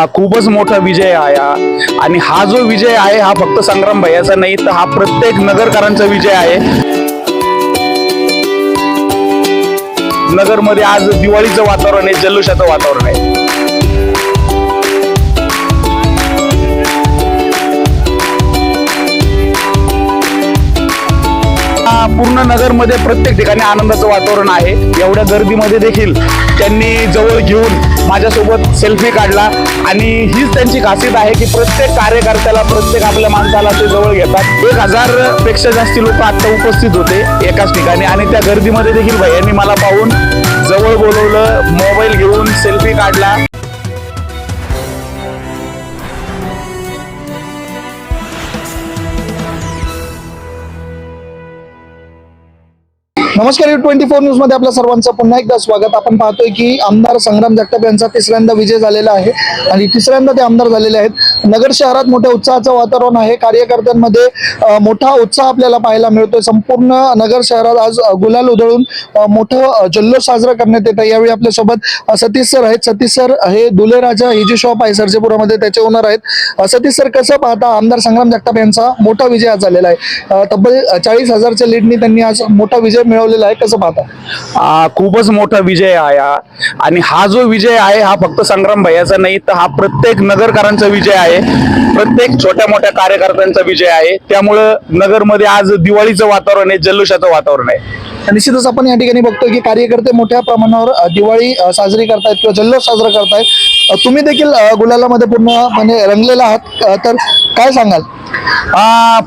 हा खूपच मोठा विजय आहे हा आणि हा जो विजय आहे हा फक्त संग्राम भैयाचा नाही तर हा प्रत्येक नगरकरांचा विजय आहे. नगरमध्ये आज दिवाळीचं वातावरण आहे जल्लोषाचं वातावरण आहे. पूर्ण नगरमध्ये प्रत्येक ठिकाणी आनंदाचं वातावरण आहे. एवढ्या गर्दीमध्ये देखील त्यांनी जवळ घेऊन माझ्यासोबत सेल्फी काढला. आणि हीच त्यांची खासियत आहे की प्रत्येक कार्यकर्त्याला प्रत्येक आपल्या माणसाला ते जवळ घेतात. एक हजारपेक्षा जास्ती लोक आता उपस्थित होते एकाच ठिकाणी. आणि त्या गर्दीमध्ये देखील भैयांनी मला पाहून जवळ बोलवलं मोबाईल घेऊन सेल्फी काढला. नमस्कार ट्वेंटी फोर न्यूजमध्ये आपल्या सर्वांचं पुन्हा एकदा स्वागत. आपण पाहतोय की आमदार संग्राम जगताप यांचा तिसऱ्यांदा विजय झालेला आहे आणि तिसऱ्यांदा ते आमदार झालेले आहेत. नगर शहरात मोठ्या उत्साहाचं वातावरण आहे. कार्यकर्त्यांमध्ये मोठा उत्साह आपल्याला पाहायला मिळतोय. संपूर्ण नगर शहरात आज गुलाल उधळून मोठं जल्लोष साजरा करण्यात येत आहे. यावेळी आपल्यासोबत सतीश सर आहेत. सतीश सर हे दुले राजा ही जी शॉप आहे सरजेपुरामध्ये त्याचे ओनर आहेत. सतीश सर कसं पाहता आमदार संग्राम जगताप यांचा मोठा विजय आज झालेला आहे. तब्बल चाळीस हजारच्या लीडनी त्यांनी आज मोठा विजय मिळवलेला आहे. कसं पाहता? खूपच मोठा विजय आहे हा. आणि हा जो विजय आहे हा फक्त संग्राम भैयाचा नाही तर हा प्रत्येक नगरकरांचा विजय आहे. प्रत्येक छोट्या मोठ्या कार्यकर्त्यांचा विजय आहे. त्यामुळं नगरमध्ये आज दिवाळीचं वातावरण आहे जल्लोषाचं वातावरण आहे. निश्चितच आपण या ठिकाणी बघतोय की कार्यकर्ते मोठ्या प्रमाणावर दिवाळी साजरी करतायत किंवा जल्लोष साजरा करतायत. तुम्ही देखील गुलालामध्ये गुलालामध्ये पूर्णपणे म्हणजे रंगलेला आहात. तर काय सांगाल?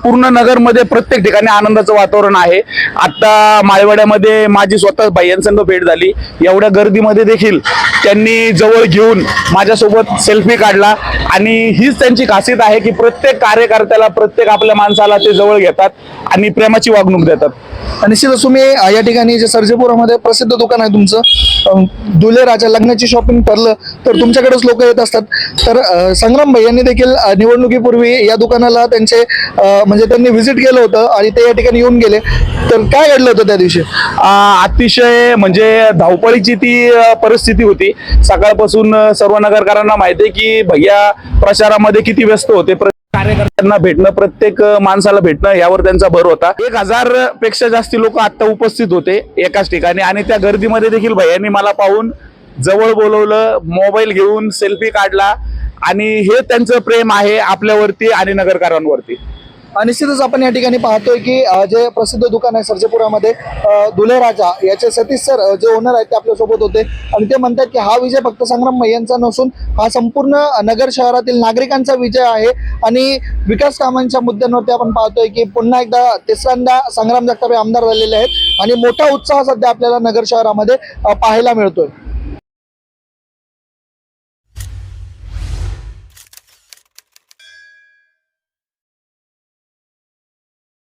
पूर्ण नगरमध्ये प्रत्येक ठिकाणी आनंदाचं वातावरण आहे. आता माळवाड्यामध्ये माझी स्वतः भाय्यांसंग भेट झाली. एवढ्या गर्दीमध्ये देखील त्यांनी जवळ घेऊन माझ्यासोबत सेल्फी काढला. आणि हीच त्यांची खासियत आहे की प्रत्येक कार्यकर्त्याला प्रत्येक आपल्या माणसाला ते जवळ घेतात आणि प्रेमाची वागणूक देतात. निश्चितच तुम्ही या ठिकाणी जे सर्जेपुरामध्ये प्रसिद्ध दुकान आहे तुमचं दुले राजा लग्नाची शॉपिंग ठरलं तर तुमच्याकडेच लोक येत असतात. तर संग्राम भाई यांनी देखील निवडणुकीपूर्वी या दुकानाला त्यांचे म्हणजे त्यांनी व्हिजिट केलं होतं आणि ते या ठिकाणी येऊन गेले. तर काय घडलं होतं त्या दिवशी? अतिशय म्हणजे धावपळीची ती परिस्थिती होती. सकाळपासून सर्व नगरकरांना माहिती आहे की भैया प्रचारामध्ये किती व्यस्त होते. प्र- कार्यकर्त्यांना भेटणं प्रत्येक माणसाला भेटणं यावर त्यांचा भर होता. एक हजारपेक्षा जास्ती लोक आता उपस्थित होते एकाच ठिकाणी. आणि त्या गर्दीमध्ये देखील भैयांनी मला पाहून जवळ बोलवलं मोबाईल घेऊन सेल्फी काढला. आणि हे त्यांचं प्रेम आहे आपल्यावरती आणि नगरकारांवरती. निश्चितच आपण या ठिकाणी पाहतोय की जे प्रसिद्ध दुकान आहे सर्जेपुरामध्ये दुले राजा याचे सतीश सर जे ओनर आहेत ते आपल्यासोबत होते. आणि ते म्हणतात की हा विजय फक्त संग्राम मैयांचा नसून हा संपूर्ण नगर शहरातील नागरिकांचा विजय आहे. आणि विकास कामांच्या मुद्द्यांवरती आपण पाहतोय की पुन्हा एकदा तिसऱ्यांदा संग्राम जगताप हे आमदार झालेले आहेत. आणि मोठा उत्साह सध्या आपल्याला नगर शहरामध्ये पाहायला मिळतोय.